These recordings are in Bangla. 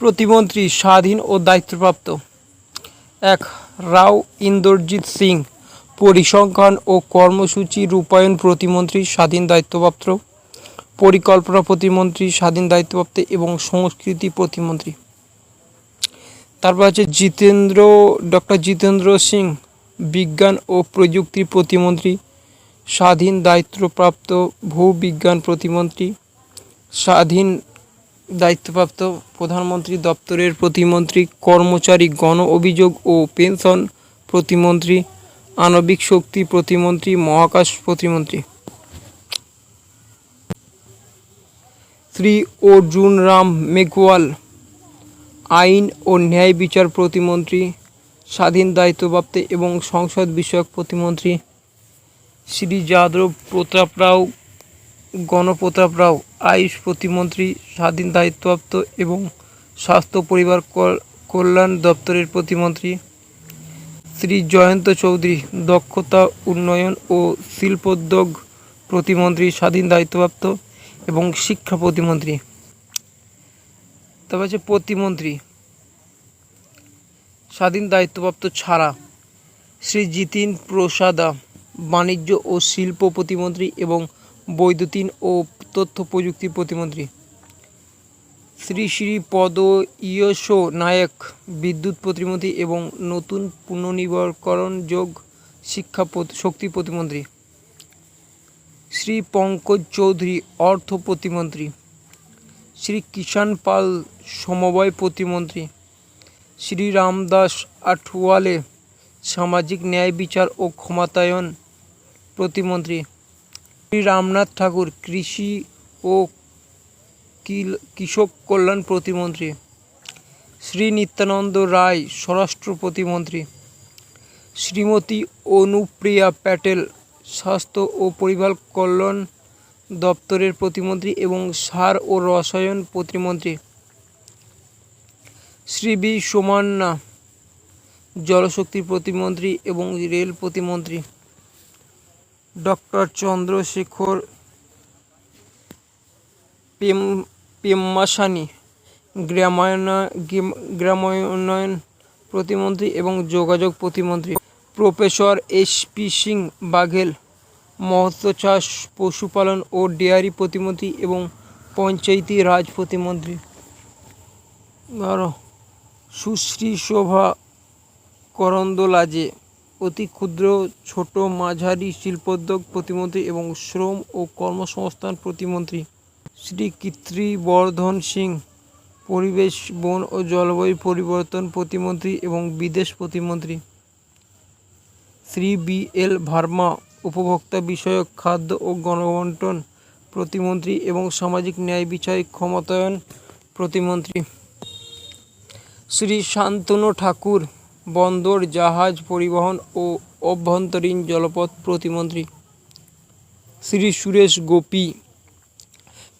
প্রতিমন্ত্রী স্বাধীন ও দায়িত্বপ্রাপ্ত এক রাও ইন্দরজিৎ সিং পরিসংখ্যান ও কর্মসূচি রূপায়ণ প্রতিমন্ত্রী স্বাধীন দায়িত্বপ্রাপ্ত, পরিকল্পনা প্রতিমন্ত্রী স্বাধীন দায়িত্বপ্রাপ্ত এবং সংস্কৃতি প্রতিমন্ত্রী। তারপর আছে জিতেন্দ্র, ডক্টর জিতেন্দ্র সিং, বিজ্ঞান ও প্রযুক্তি প্রতিমন্ত্রী, স্বাধীন দায়িত্বপ্রাপ্ত ভূবিজ্ঞান প্রতিমন্ত্রী, স্বাধীন দায়িত্বপ্রাপ্ত প্রধানমন্ত্রী দপ্তরের প্রতিমন্ত্রী, কর্মচারী গণ অভিযোগ ও পেনশন প্রতিমন্ত্রী, আণবিক শক্তি প্রতিমন্ত্রী, মহাকাশ প্রতিমন্ত্রী। শ্রী অর্জুন রাম মেঘওয়াল, আইন ও ন্যায় বিচার প্রতিমন্ত্রী, স্বাধীন দায়িত্বপ্রাপ্ত এবং সংসদ বিষয়ক প্রতিমন্ত্রী, শ্রী যাদব প্রতাপ রাও গণপ্রতাপ রাও আয়ুষ প্রতিমন্ত্রী, স্বাধীন দায়িত্বপ্রাপ্ত এবং স্বাস্থ্য পরিবার কল- কল্যাণ দপ্তরের প্রতিমন্ত্রী। শ্রী জয়ন্ত চৌধুরী দক্ষতা, উন্নয়ন ও শিল্পোদ্যোগ প্রতিমন্ত্রী, স্বাধীন দায়িত্বপ্রাপ্ত এবং শিক্ষা প্রতিমন্ত্রী। তবে হচ্ছে প্রতিমন্ত্রী। স্বাধীন দায়িত্বপ্রাপ্ত ছাড়া শ্রী জিতিন প্রসাদা, বাণিজ্য ও শিল্প প্রতিমন্ত্রী এবং বৈদ্যুতিন ও তথ্য প্রযুক্তি প্রতিমন্ত্রী। শ্রী শ্রী পদ ইয়শো নায়ক, বিদ্যুৎ প্রতিমন্ত্রী এবং নতুন পুনর্নবীকরণযোগ শিক্ষা শক্তি প্রতিমন্ত্রী। শ্রী পঙ্কজ চৌধুরী, অর্থ প্রতিমন্ত্রী। শ্রী কিষাণ পাল, সমবায় প্রতিমন্ত্রী। শ্রী রামদাস আঠওয়ালে সামাজিক ন্যায় বিচার ও ক্ষমতায়ন প্রতিমন্ত্রী। শ্রী রামনাথ ঠাকুর, কৃষি ও কৃষক কল্যাণ প্রতিমন্ত্রী। শ্রী নিত্যানন্দ রায়, স্বরাষ্ট্র প্রতিমন্ত্রী। শ্রীমতী অনুপ্রিয়া প্যাটেল, স্বাস্থ্য ও পরিবার কল্যাণ দপ্তরের প্রতিমন্ত্রী এবং সার ও রসায়ন প্রতিমন্ত্রী। শ্রী বি সোমান্না, জলশক্তি প্রতিমন্ত্রী এবং রেল প্রতিমন্ত্রী। ডক্টর চন্দ্রশেখর পেম, পেম্মাসানি গ্রামায়ণ গ্রামোন্নয়ন প্রতিমন্ত্রী এবং যোগাযোগ প্রতিমন্ত্রী। Professor S P Singh Baghel মৎস্য চাষ পশুপালন ও ডেয়ারি প্রতিমন্ত্রী এবং পঞ্চায়েতি রাজ প্রতিমন্ত্রী। ধরো, সুশ্রী শোভা করন্দলাজে অতি ক্ষুদ্র, ছোট মাঝারি শিল্পোদ্যোগ প্রতিমন্ত্রী এবং শ্রম ও কর্মসংস্থান প্রতিমন্ত্রী শ্রী কীর্তিবর্ধন সিং, পরিবেশ, বন ও জলবায়ু পরিবর্তন প্রতিমন্ত্রী এবং বিদেশ প্রতিমন্ত্রী শ্রী বি এল ভার্মা, উপভোক্তা বিষয়ক খাদ্য ও গণবন্টন প্রতিমন্ত্রী এবং সামাজিক ন্যায় বিষয়ক ক্ষমতায়ন প্রতিমন্ত্রী শ্রী শান্তনু ঠাকুর বন্দর, জাহাজ পরিবহন ও অভ্যন্তরীণ জলপথ প্রতিমন্ত্রী শ্রী সুরেশ গোপী,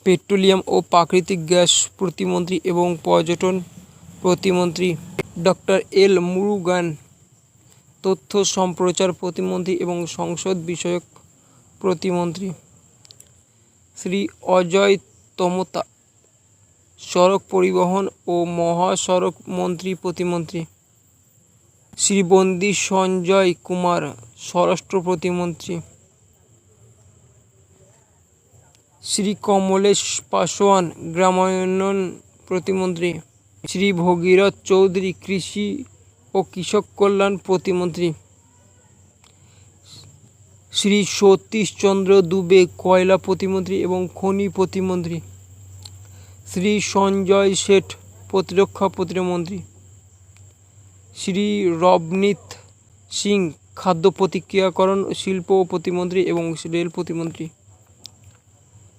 পেট্রোলিয়াম ও প্রাকৃতিক গ্যাস প্রতিমন্ত্রী এবং পর্যটন প্রতিমন্ত্রী ডক্টর এল মুরুগান, তথ্য সম্প্রচার প্রতিমন্ত্রী এবং সংসদ বিষয়ক প্রতিমন্ত্রী শ্রী অজয় তমতা, সড়ক পরিবহন ও মহাসড়ক মন্ত্রী প্রতিমন্ত্রী শ্রী বন্দি সঞ্জয় কুমার, স্বরাষ্ট্র প্রতিমন্ত্রী। শ্রী কমলেশ পাসওয়ান গ্রামায়ণ প্রতিমন্ত্রী। শ্রী ভগীরথ চৌধুরী, কৃষি ও কৃষক কল্যাণ প্রতিমন্ত্রী। শ্রী সতীশচন্দ্র দুবে, কয়লা প্রতিমন্ত্রী এবং খনি প্রতিমন্ত্রী। শ্রী সঞ্জয় শেঠ, প্রতিরক্ষা প্রতিমন্ত্রী। শ্রী রবনীত সিং, খাদ্য প্রতিক্রিয়াকরণ শিল্প প্রতিমন্ত্রী এবং রেল প্রতিমন্ত্রী।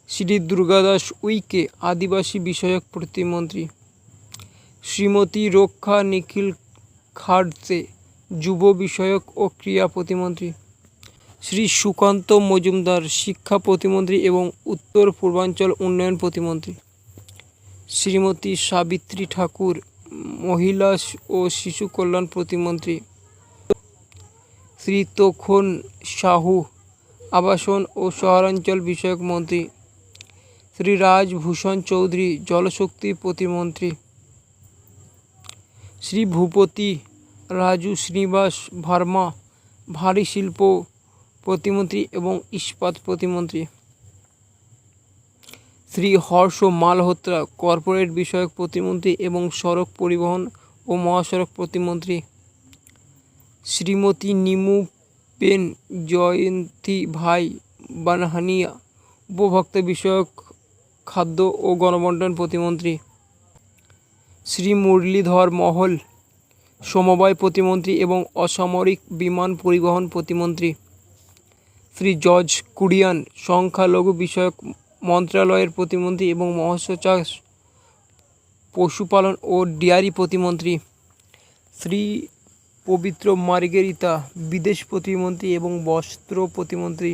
শ্রী দুর্গাদাস উইকে আদিবাসী বিষয়ক প্রতিমন্ত্রী। শ্রীমতী রক্ষা নিখিল খাড়সে যুব বিষয়ক ও ক্রীড়া প্রতিমন্ত্রী। শ্রী সুকান্ত মজুমদার শিক্ষা প্রতিমন্ত্রী এবং উত্তর পূর্বাঞ্চল উন্নয়ন প্রতিমন্ত্রী। শ্রীমতী সাবিত্রী ঠাকুর মহিলা ও শিশু কল্যাণ প্রতিমন্ত্রী শ্রী তখন সাহু, আবাসন ও শহরাঞ্চল বিষয়ক মন্ত্রী শ্রী রাজভূষণ চৌধুরী, জলশক্তি প্রতিমন্ত্রী শ্রী ভূপতি রাজু শ্রীনিবাস ভার্মা, ভারী শিল্প প্রতিমন্ত্রী এবং ইস্পাত প্রতিমন্ত্রী। শ্রী হর্ষ মালহোত্রা, কর্পোরেট বিষয়ক প্রতিমন্ত্রী এবং সড়ক পরিবহন ও মহাসড়ক প্রতিমন্ত্রী। শ্রীমতী নিমু পেন জয়ন্তী ভাই বানহানিয়া, উপভোক্তা বিষয়ক খাদ্য ও গণবন্টন প্রতিমন্ত্রী। শ্রী মুরলীধর মহল, সমবায় প্রতিমন্ত্রী এবং অসামরিক বিমান পরিবহন প্রতিমন্ত্রী। শ্রী জর্জ কুরিয়ান, সংখ্যালঘু বিষয়ক মন্ত্রণালয়ের প্রতিমন্ত্রী এবং মৎস্য চাষ পশুপালন ও ডেয়ারি প্রতিমন্ত্রী শ্রী পবিত্র মার্গেরিতা, বিদেশ প্রতিমন্ত্রী এবং বস্ত্র প্রতিমন্ত্রী